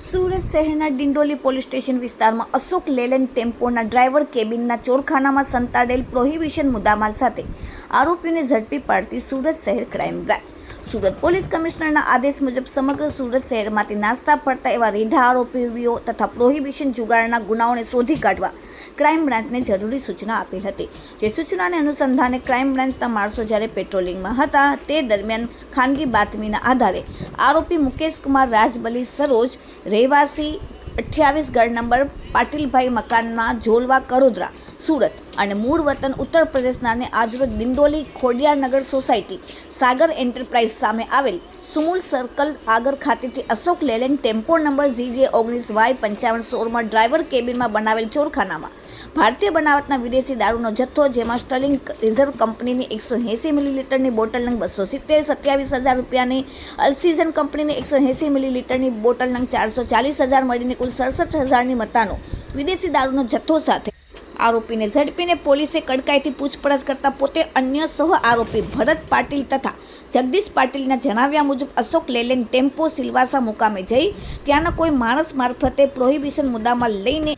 સુરત શહેરના Dindoli police station વિસ્તારમાં અશોક લેલેન્ડ ટેમ્પોના ડ્રાઈવર કેબિનના ચોરખાનામાં સંતાડેલ પ્રોહિબિશન મુદ્દામાલ સાથે આરોપીને ઝડપી પાડતી સુરત શહેર ક્રાઇમ બ્રાન્ચ. સુરત પોલીસ કમિશનરના આદેશ મુજબ સમગ્ર સુરત શહેરમાંથી નાસ્તા, ફરતા એવા રેઢા આરોપીઓ તથા પ્રોહિબિશન જુગારના ગુનાઓને શોધી કાઢવા ક્રાઇમ બ્રાન્ચને જરૂરી સૂચના આપી હતી. જે સૂચનાને અનુસંધાને ક્રાઇમ બ્રાન્ચના માણસો જ્યારે પેટ્રોલિંગમાં હતા, તે દરમિયાન ખાનગી બાતમીના આધારે આરોપી મુકેશ કુમાર રાજબલી સરોજ, રહેવાસી અઠ્યાવીસ ગઢ નંબર પાટીલભાઈ મકાનમાં ઝોલવા કડોદરા, સુરત અને મૂળ વતન ઉત્તર પ્રદેશનાને આજરોજ દિંડોલી ખોડિયારનગર સોસાયટી સાગર એન્ટરપ્રાઇઝ સામે આવેલ સુમુલ સર્કલ આગળ ખાતેથી Ashok Leyland tempo number GJ ઓગણીસ વાય પંચાવન સોળમાં ડ્રાઈવર કેબિનમાં બનાવેલ ચોરખાનામાં. ભારતીય બનાવટના વિદેશી દારૂનો જથ્થો, જેમાં સ્ટર્લિંગ રિઝર્વ કંપનીની એકસો એંસી મિલીલીટરની બોટલ નંગ બસો સિત્તેર સત્યાવીસ હજાર રૂપિયાની અલસીઝન કંપનીની એકસો એંસી મિલીલીટરની બોટલ નંગ ચારસો ચાલીસ હજાર મળીને કુલ સડસઠ હજારની મતાનો વિદેશી દારૂનો જથ્થો સાથે આરોપીને ઝડપીને પોલીસે કડકાઈથી પૂછપરછ કરતા પોતે અન્ય સહ આરોપી ભરત પાટીલ તથા જગદીશ પાટીલના જણાવ્યા મુજબ અશોક લેલેન્ડ ટેમ્પો સિલવાસા મુકામે જઈ ત્યાંના કોઈ માણસ મારફતે પ્રોહિબિશન મુદ્દામાં લઈને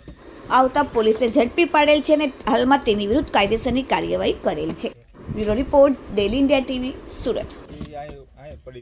આવતા પોલીસે ઝડપી પાડેલ છે અને હાલમાં તેની વિરુદ્ધ કાયદેસરની કાર્યવાહી કરેલ છે. Bureau report daily India TV, Surat.